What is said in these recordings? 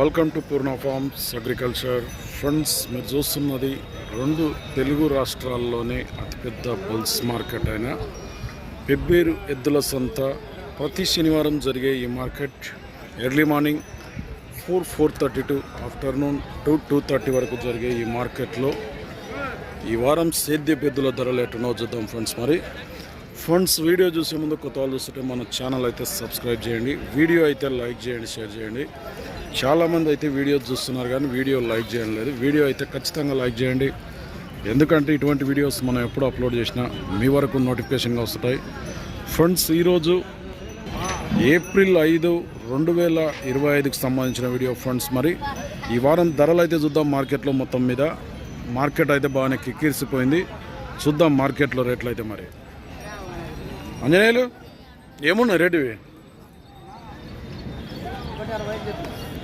Welcome to Purna farms agriculture friends మీరు చూస్తున్నది రెండు తెలుగు రాష్ట్రాల్లోనే అతిపెద్ద బుల్స్ మార్కెట్ అయిన పెబ్బేరు ఎద్దుల సంత. ప్రతి శనివారం జరిగే ఈ market early morning four four thirty to afternoon two two thirty వరకు జరిగే ఈ మార్కెట్లో ఈ వారం సేద్య పెద్దుల ధరలు ఎట్టునో చూద్దాం ఫ్రెండ్స్ మరి. ఫ్రెండ్స్ వీడియో చూసే ముందు కొత్త వాళ్ళు చూస్తుంటే మన ఛానల్ అయితే సబ్స్క్రైబ్ చేయండి. వీడియో అయితే లైక్ చేయండి షేర్ చేయండి. చాలామంది అయితే వీడియో చూస్తున్నారు కానీ వీడియో లైక్ చేయడం లేదు. వీడియో అయితే ఖచ్చితంగా లైక్ చేయండి. ఎందుకంటే ఇటువంటి వీడియోస్ మనం ఎప్పుడు అప్లోడ్ చేసినా మీ వరకు నోటిఫికేషన్గా వస్తుంటాయి ఫ్రెండ్స్ ఈరోజు ఏప్రిల్ ఐదు రెండు వేల ఇరవై ఐదుకి సంబంధించిన వీడియో ఫ్రెండ్స్ మరి. ఈ వారం ధరలు అయితే చూద్దాం మార్కెట్లో మొత్తం మీద. మార్కెట్ అయితే బాగానే కిక్కిరిసిపోయింది. చూద్దాం మార్కెట్లో రేట్లు అయితే మరి. అంజనేయులు ఏమున్నాయి రేటువి ఇవి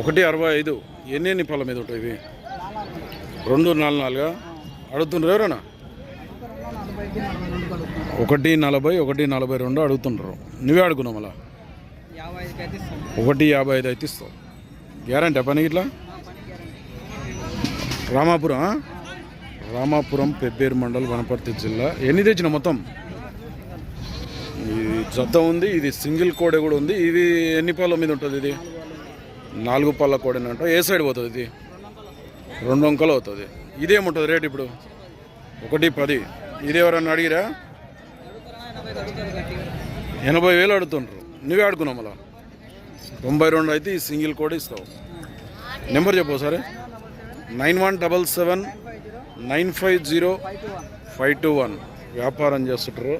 ఒకటి అరవై ఐదు ఎన్ని ఎన్ని పళ్ళ మీద ఉంటాయి ఇవి? రెండు నాలుగు నాలుగా? అడుగుతుండ్రు ఎవరైనా? ఒకటి నలభై ఒకటి నలభై రెండు అడుగుతుండ్రు. నువ్వే అడుగున్నావు మళ్ళా. ఒకటి యాభై ఐదు అయితే ఇస్తావు. గ్యారంటీ పని ఇట్లా? రామాపురం రామాపురం పెబ్బేరు మండల్ వనపర్తి జిల్లా. ఎన్ని తెచ్చిన మొత్తం? ఇది జత ఉంది ఇది సింగిల్ కోడె కూడా ఉంది. ఇది ఎన్ని పళ్ళ మీద ఉంటుంది ఇది? నాలుగు పళ్ళ కోడెనంట ఏ సైడ్ పోతుంది ఇది? రెండు వంకలు అవుతుంది. ఇదేముంటుంది రేట్ ఇప్పుడు? ఒకటి పది. ఇది ఎవరన్నా అడిగిరా? ఎనభై వేలు అడుగుతుండ్రు. నువ్వే ఆడుకున్నావు మళ్ళా? తొంభై రెండు అయితే ఈ సింగిల్ కోడ్ ఇస్తావు. నెంబర్ చెప్పు సరే nine one double seven nine five zero five two one. వ్యాపారం చేస్తుంటారు.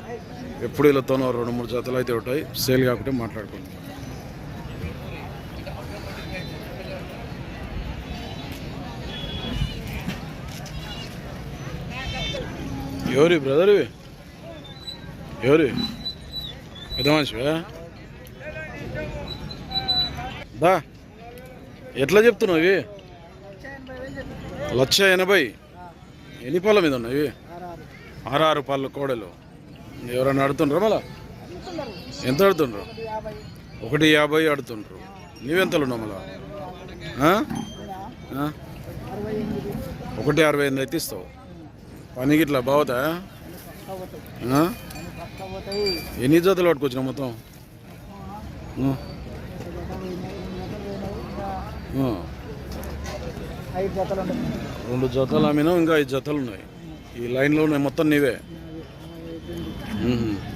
ఎప్పుడు వీళ్ళతోనో రెండు మూడు జతలు అయితే ఉంటాయి. సేల్ కాకుండా మాట్లాడుకుంటాం ఎవరి బ్రదర్వి ఎవరి పెద్ద మనిషివా దా ఎట్లా చెప్తున్నావు ఇవి? లక్ష ఎనభై. ఎన్ని పళ్ళ మీద ఉన్నాయి ఇవి? ఆరు పళ్ళ కోడలు. ఎవరైనా అడుతుండ్రా మళ్ళా? ఎంత అడుతుండ్రు ఒకటి యాభై అడుతుండ్రు నీవెంతలు ఉన్నావు మళ్ళా? ఒకటి అరవై ఎనిమిది అయితే ఇస్తావు. పని గిట్లా బాగుతా? ఎన్ని జతలు పట్టుకొచ్చినా మొత్తం? రెండు జతలు అమ్మినావు ఇంకా ఐదు జతలు ఉన్నాయి. ఈ లైన్లో ఉన్నాయి మొత్తం నీవే.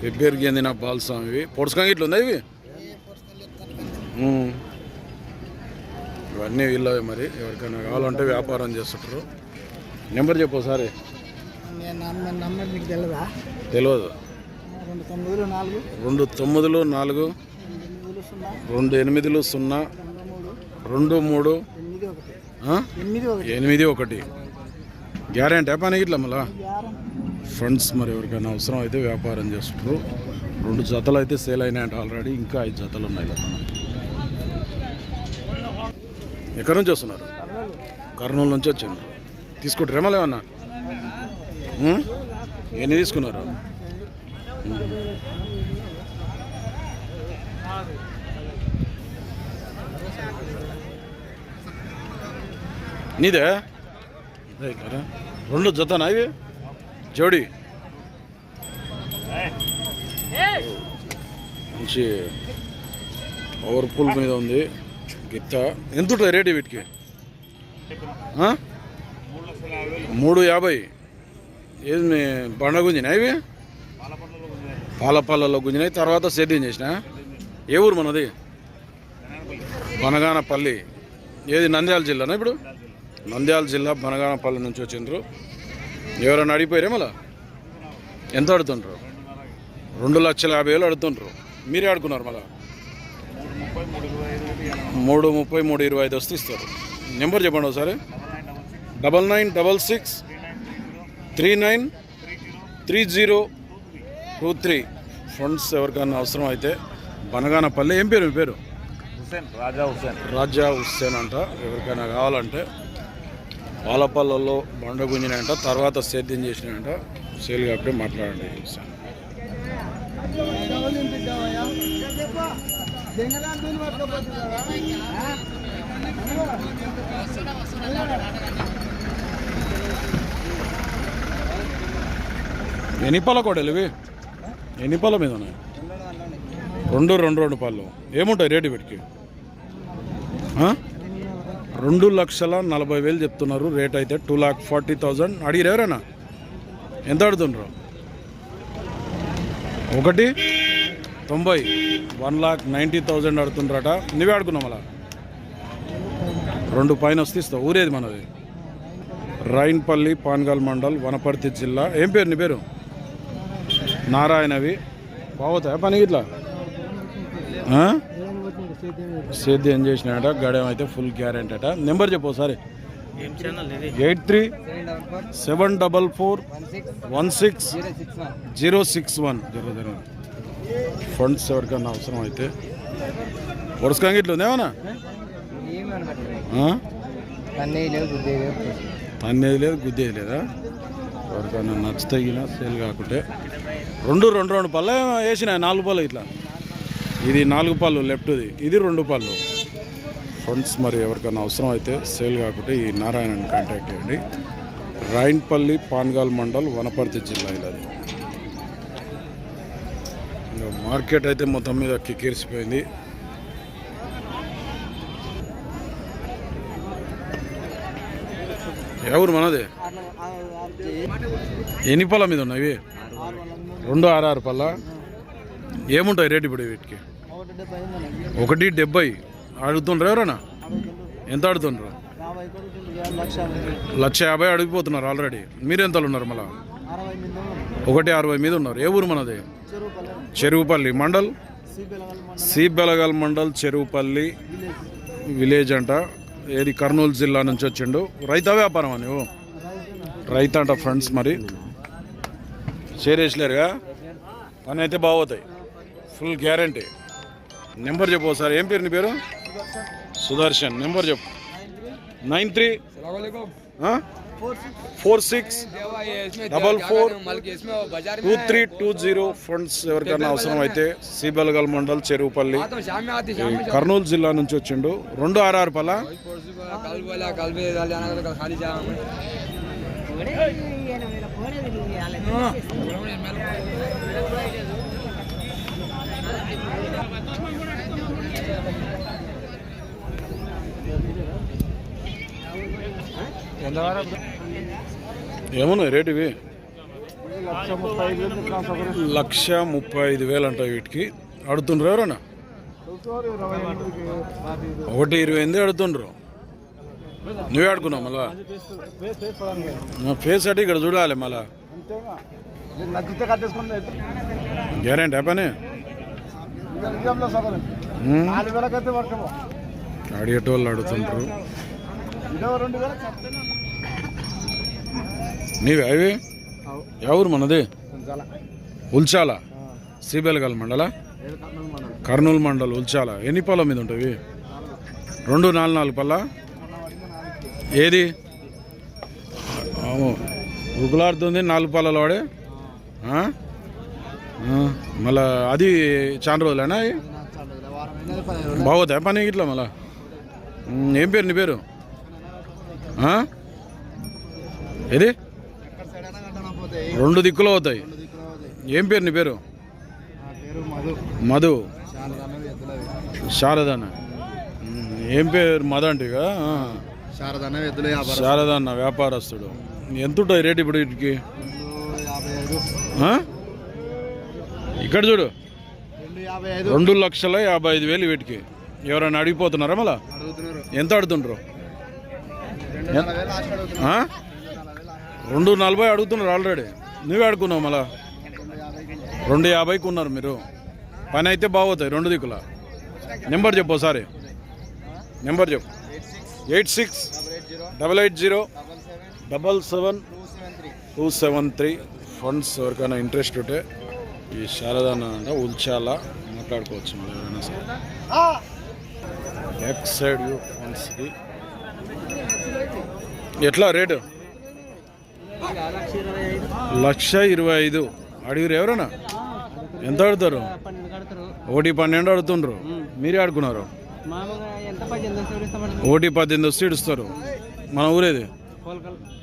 ఎబ్బెరిగింది నా బాలస్వామి ఇవి పొడుచుకంగా ఇట్లా ఉందా ఇవి? ఇవన్నీ వీళ్ళవే మరి. ఎవరికైనా కావాలంటే వ్యాపారం చేస్తుంటారు. నెంబర్ చెప్పు సారీ తెలియదా రెండు తొమ్మిదిలు నాలుగు? రెండు ఎనిమిదిలు సున్నా? రెండు మూడు? ఎనిమిది ఒకటి. గ్యారెంటీ పని ఇట్లా మళ్ళా? ఫ్రెండ్స్ మరి ఎవరికైనా అవసరం అయితే వ్యాపారం చేస్తుంటారు రెండు జతలు అయితే సేల్ అయినాయంట ఆల్రెడీ ఇంకా ఐదు జతలు ఉన్నాయి కదా. ఎక్కడి నుంచి వస్తున్నారు? కర్నూలు. నుంచి వచ్చిండ్రు. తీసుకుంటారు ఏమో లేవన్నా? ఎన్ని తీసుకున్నారు? నీదే? రెండు జతనా ఇవి? జోడి. మంచి పవర్ఫుల్ మీద ఉంది. గిత్త ఎంత ఉంటుంది రేటు వీటికి? ఆ? మూడు యాభై. ఏది మీ బండ గుంజినా ఇవి? పాలపల్లలో గుంజినాయి. తర్వాత సేద్యం చేసిన? ఏ ఊరు మనది? బనగానపల్లి. ఏది నంద్యాల జిల్లానా ఇప్పుడు? నంద్యాల జిల్లా బనగానపల్లి నుంచి వచ్చిండ్రు. ఎవరైనా అడిగిపోయారే మళ్ళా? ఎంత అడుగుతుండ్రు? రెండు లక్షల యాభై వేలు అడుగుతుండ్రు. మీరే ఆడుకున్నారు మళ్ళా? మూడు ముప్పై మూడు ఇరవై ఐదు వస్తే ఇస్తారు. నెంబర్ చెప్పండి ఒకసారి. Double nine double six three nine three zero two three. Friends ఎవరికైనా అవసరం అయితే బనగానపల్లి ఏం పేరు పేరు? హుసేన్ రాజా హుసేన్. రాజా హుస్సేన్ అంట ఎవరికైనా కావాలంటే పాలపల్లలో బండ గుంజినాయంట తర్వాత సేద్యం చేసినాయంట. సేల్ కాబట్టి మాట్లాడండి హుస్సేన్ ఎన్ని పళ్ళ కోడలు ఇవి? ఎన్ని పళ్ళ మీద ఉన్నాయి? రెండు రెండు రెండు పళ్ళు ఏముంటాయి రేటు వీటికి? రెండు లక్షల నలభై వేలు చెప్తున్నారు. రేట్ అయితే టూ లాక్ ఫార్టీ థౌజండ్ అడిగిరు ఎవరైనా? ఎంత అడుగుతుండ్రు? ఒకటి? తొంభై. వన్ లాక్ నైంటీ థౌజండ్ అడుగుతుండ్రట. నువ్వే ఆడుకున్నావు అలా రెండు పైన వస్తే ఇస్తావు. ఊరేది మనది? రైన్పల్లి పాన్గల్ మండల్ వనపర్తి జిల్లా. ఏం పేరు నీ పేరు? నారాయణవి. బాగుతాయా పని ఇట్లా? సేద్యం చేసినాడ గడేం అయితే ఫుల్ గ్యారెంటీ అట. నెంబర్ చెప్పు ఒకసారి. Eight three seven double four one six zero six one. Zero zero funds ఎవరికన్నా అవసరం అయితే. వరుసకంగా ఇట్లా ఉందేమన్నా తన్నేది లేదు గుద్దేది లేదా ఎవరికైనా నచ్చుతగిన సేల్ కాకుంటే. రెండు రెండు రెండు పళ్ళ వేసినాయి నాలుగు పళ్ళు ఇట్లా. ఇది నాలుగు పళ్ళు లెఫ్ట్ది. ఇది రెండు పళ్ళు. ఫ్రెండ్స్ మరి ఎవరికైనా అవసరం అయితే సేల్ కాకుండా ఈ నారాయణని కాంటాక్ట్ చేయండి. రాయన్పల్లి పాన్గాల్ మండల్ వనపర్తి జిల్లా ఇది మార్కెట్ అయితే మొత్తం మీద కిక్కిరిసిపోయింది. ఎవరు మనది? ఎన్ని పళ్ళ మీద ఉన్నాయి రెండు ఆరు ఆరు పళ్ళ ఏముంటాయి రేటు ఇప్పుడు వీటికి? ఒకటి డెబ్బై. అడుగుతుండ్రు ఎవరన్నా? ఎంత అడుగుతుండ్రు? లక్ష యాభై అడిగిపోతున్నారు ఆల్రెడీ. మీరు ఎంతలు ఉన్నారు మళ్ళా? ఒకటి అరవై మీద ఉన్నారు. ఏ ఊరు మనది? చెరువుపల్లి మండల్? సి బెలగల్ మండల్ చెరువుపల్లి విలేజ్ అంట. ఏది కర్నూలు జిల్లా నుంచి వచ్చిండు. రైతా వ్యాపారం అని ఓ అంట ఫ్రెండ్స్ మరి. చేరేసలేరుగా పని అయితే బాగోతాయి ఫుల్ గ్యారంటీ నెంబర్ చెప్పు సార్ ఏం పేరు నీ పేరు సుదర్శన్ నెంబర్ చెప్పు nine three four six double four two three two zero funds ఎవరికైనా అవసరం అయితే సిబల్గల్ మండల్ చెరువుపల్లి కర్నూలు జిల్లా నుంచి వచ్చిండు రెండు ఆరు ఆరు పల్ల ఏమున్నాయి రేటు ఇవి లక్ష ముప్పై ఐదు వేలు క్లాస్ ఒకటి లక్ష ముప్పై ఐదు వేలు అంట వీటికి. అడుగుతుండ్రు ఎవరన్నా? ఒకటి ఇరవై ఎనిమిది అడుగుతుండ్రు. నువ్వే ఆడుకున్నావు మళ్ళా ఫేస్ అంటే ఇక్కడ చూడాలి మళ్ళా. గ్యారెంటీ పని? అడిగేటోళ్ళు చెప్తాను. నీవే అవి? ఎవరు మనది? చాలా ఉల్చాల? సిబెల్గల్ మండల? కర్నూలు మండలం. కర్నూలు మండల్ ఉల్చాల. ఎన్ని పళ్ళ మీద ఉంటాయి రెండు నాలుగు నాలుగు పళ్ళ? ఏది? అవును ఉగులాడుతుంది నాలుగు పళ్ళలో వాడే. మళ్ళా అది చాలా రోజులేనా బాగోదా పని ఇట్లా మళ్ళా? ఏం పేరు నీ పేరు? ఏది? రెండు దిక్కులు అవుతాయి ఏం పేరు నీ పేరు? మధు. ఉమ్, ఏం పేరు మధు అంటే. శారదన్న వ్యాపారస్తుడు. ఎంత ఉంటుంది రేట్ ఇప్పుడు వీటికి? ఇక్కడ చూడు. రెండు లక్షల యాభై ఐదు వేలు వీటికి. ఎవరైనా అడిగిపోతున్నారా మళ్ళా? ఎంత అడుగుతుండ్రు? రెండు నలభై అడుగుతున్నారు ఆల్రెడీ. నువ్వే అడుగున్నావు మళ్ళా? రెండు యాభైకి రెండు యాభైకి ఉన్నారు మీరు. పని అయితే బాగోతాయి రెండు దిక్కుల. నెంబర్ చెప్పు ఒకసారి నెంబర్ చెప్పు. Eight six double eight zero double seven two seven three funds ఎవరికైనా ఇంట్రెస్ట్ ఉంటే ఈ శారదాన అంటే ఉల్చాల మాట్లాడుకోవచ్చు మరి ఎవరైనా సరే. బ్యాక్ సైడ్ వ్యూ ఫండ్స్కి ఎట్లా రేటు లక్ష ఇరవై ఐదు. అడిగారు అడిగిరు ఎవరైనా? ఎంత ఆడతారు ఒకటి పన్నెండు ఆడుతుండ్రు మీరే ఆడుకున్నారు ఎంత పద్దెనిమిది వస్తే ఇడుస్తారు. మన ఊరేది?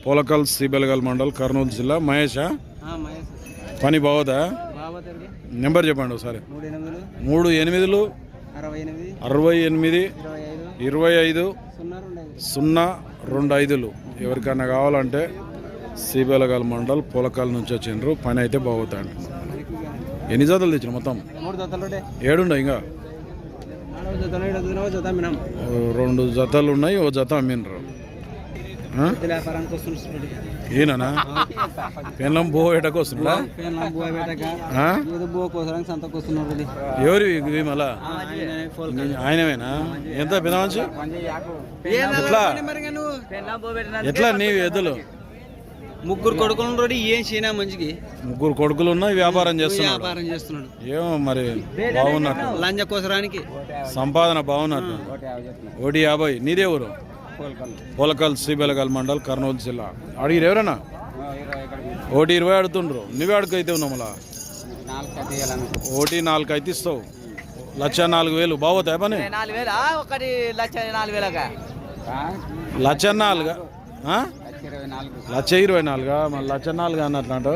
పోలకల్. సిబెలగల్ మండల్ కర్నూలు జిల్లా. మహేషా? పని తిరిగి నెంబర్ చెప్పండి ఒకసారి. మూడు ఎనిమిదిలు. అరవై ఎనిమిది. ఇరవై ఐదు. సున్నా రెండు ఐదులు. ఎవరికైనా కావాలంటే సిబెలగల్ మండల్ పోలకల్ నుంచి వచ్చిండ్రు. పని అయితే బాగుతాయి అంటున్నారు. ఎన్ని జతలు తెచ్చిన మొత్తం? ఏడుండ ఇంకా నాలుగు జతలు ఏడు జతలు జత మినం ఓ రెండు జతలు ఉన్నాయి ఓ జత అమ్మినరు ఆ? ఈయననా? పెళ్ళం బో వేటకు వస్తుందా ఎవరు ఇవి మళ్ళా? ఆయనమేనా ఎంత పెద్ద మంచి ఎట్లా? ఎట్లా నీవి ఎద్దులు? ముగ్గురు కొడుకులు రోడి ఏం చేయనా మంచికి? ముగ్గురు కొడుకులు ఉన్నాయి వ్యాపారం చేస్తున్నాడు వ్యాపారం చేస్తున్నాడు. ఏమో మరి బాగున్నట్టు. లంజ కోసరానికి? సంపాదన బాగున్నట్టు. ఒకటి యాభై నీదే ఊరు? పోలకల్ శ్రీబెలగల్ మండల్ కర్నూలు జిల్లా. అడిగిరు ఎవరన్నా? ఒకటి ఇరవై అడుగుతుండ్రు నువ్వే అడుగు ఉన్నావు మళ్ళా. ఒకటి నాలుగు అయితే ఇస్తావు. లక్ష నాలుగు వేలు. బాగోతాయి పని? ఒకటి లక్ష నాలుగు లక్ష నాలుగు లక్ష ఇరవై నాలుగా. మళ్ళీ లక్ష నాలుగు అన్నట్లు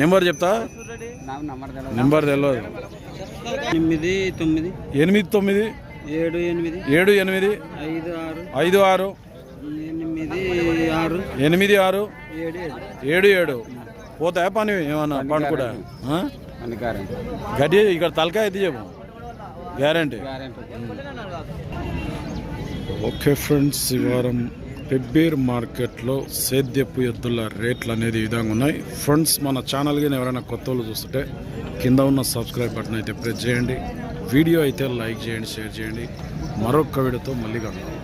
నెంబర్ చెప్తా? నెంబర్ తెలియదు ఎనిమిది తొమ్మిది. ఎనిమిది తొమ్మిది? ఏడు ఎనిమిది. ఏడు ఎనిమిది? ఐదు ఆరు. ఐదు ఆరు? ఎనిమిది ఆరు. ఎనిమిది ఆరు? ఏడు ఏడు. పోతాయా పని ఏమన్నా పండు కూడా గడ్డి ఇక్కడ తలకాయ అయితే చెప్పు. గ్యారంటీ ఓకే ఫ్రెండ్స్ ఈ వారం పెబ్బేర్ మార్కెట్లో సేద్యపు ఎద్దుల రేట్లు అనేది ఈ విధంగా ఉన్నాయి. ఫ్రెండ్స్ మన ఛానల్కి ఎవరైనా కొత్త వాళ్ళు చూస్తుంటే కింద ఉన్న సబ్స్క్రైబ్ బటన్ అయితే ప్రెస్ చేయండి. వీడియో అయితే లైక్ చేయండి షేర్ చేయండి. మరొక వీడియోతో మళ్ళీ కలుగుతాం